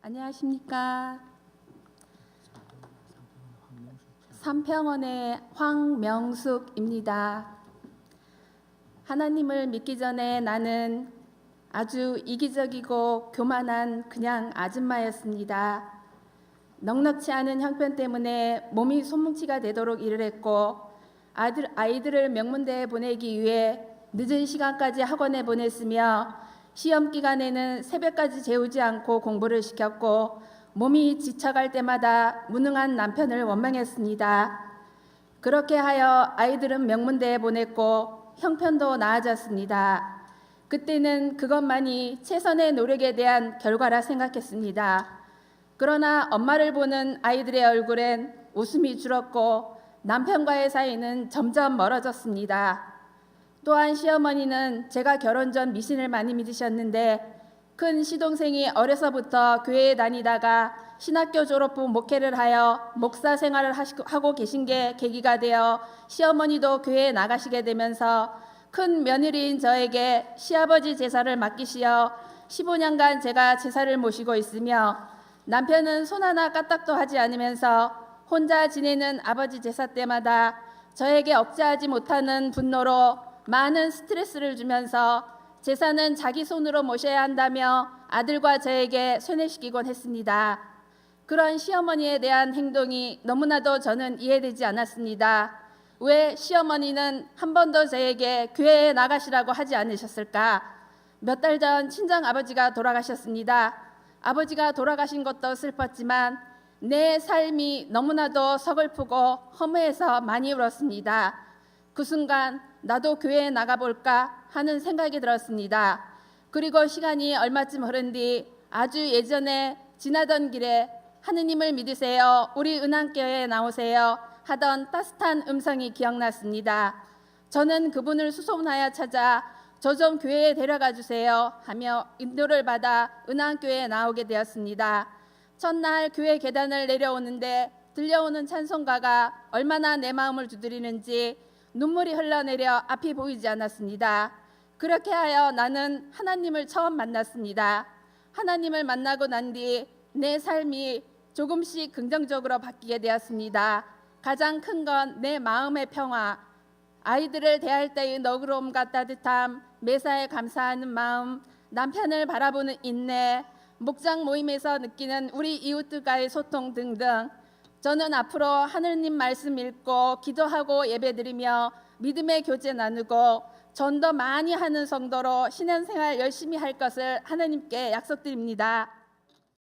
안녕하십니까. 삼평원의 황명숙입니다. 하나님을 믿기 전에 나는 아주 이기적이고 교만한 그냥 아줌마였습니다. 넉넉치 않은 형편 때문에 몸이 손뭉치가 되도록 일을 했고 아들, 아이들을 명문대에 보내기 위해 늦은 시간까지 학원에 보냈으며 시험 기간에는 새벽까지 재우지 않고 공부를 시켰고 몸이 지쳐갈 때마다 무능한 남편을 원망했습니다. 그렇게 하여 아이들은 명문대에 보냈고 형편도 나아졌습니다. 그때는 그것만이 최선의 노력에 대한 결과라 생각했습니다. 그러나 엄마를 보는 아이들의 얼굴엔 웃음이 줄었고 남편과의 사이는 점점 멀어졌습니다. 또한 시어머니는 제가 결혼 전 미신을 많이 믿으셨는데 큰 시동생이 어려서부터 교회에 다니다가 신학교 졸업 후 목회를 하여 목사 생활을 하고 계신 게 계기가 되어 시어머니도 교회에 나가시게 되면서 큰 며느리인 저에게 시아버지 제사를 맡기시어 15년간 제가 제사를 모시고 있으며 남편은 손 하나 까딱도 하지 않으면서 혼자 지내는 아버지 제사 때마다 저에게 억제하지 못하는 분노로 많은 스트레스를 주면서 제사는 자기 손으로 모셔야 한다며 아들과 저에게 쇠뇌시키곤 했습니다. 그런 시어머니에 대한 행동이 너무나도 저는 이해되지 않았습니다. 왜 시어머니는 한 번도 저에게 교회에 나가시라고 하지 않으셨을까? 몇 달 전 친정 아버지가 돌아가셨습니다. 아버지가 돌아가신 것도 슬펐지만 내 삶이 너무나도 서글프고 허무해서 많이 울었습니다. 그 순간 나도 교회에 나가볼까 하는 생각이 들었습니다. 그리고 시간이 얼마쯤 흐른 뒤 아주 예전에 지나던 길에 하느님을 믿으세요. 우리 은한교회에 나오세요. 하던 따뜻한 음성이 기억났습니다. 저는 그분을 수소문하여 찾아 저 좀 교회에 데려가 주세요 하며 인도를 받아 은한교회에 나오게 되었습니다. 첫날 교회 계단을 내려오는데 들려오는 찬송가가 얼마나 내 마음을 두드리는지 눈물이 흘러내려 앞이 보이지 않았습니다. 그렇게 하여 나는 하나님을 처음 만났습니다. 하나님을 만나고 난 뒤 내 삶이 조금씩 긍정적으로 바뀌게 되었습니다. 가장 큰 건 내 마음의 평화, 아이들을 대할 때의 너그러움과 따뜻함, 매사에 감사하는 마음, 남편을 바라보는 인내, 목장 모임에서 느끼는 우리 이웃들과의 소통 등등 저는 앞으로 하느님 말씀 읽고 기도하고 예배드리며 믿음의 교제 나누고 전도 많이 하는 성도로 신앙생활 열심히 할 것을 하나님께 약속드립니다.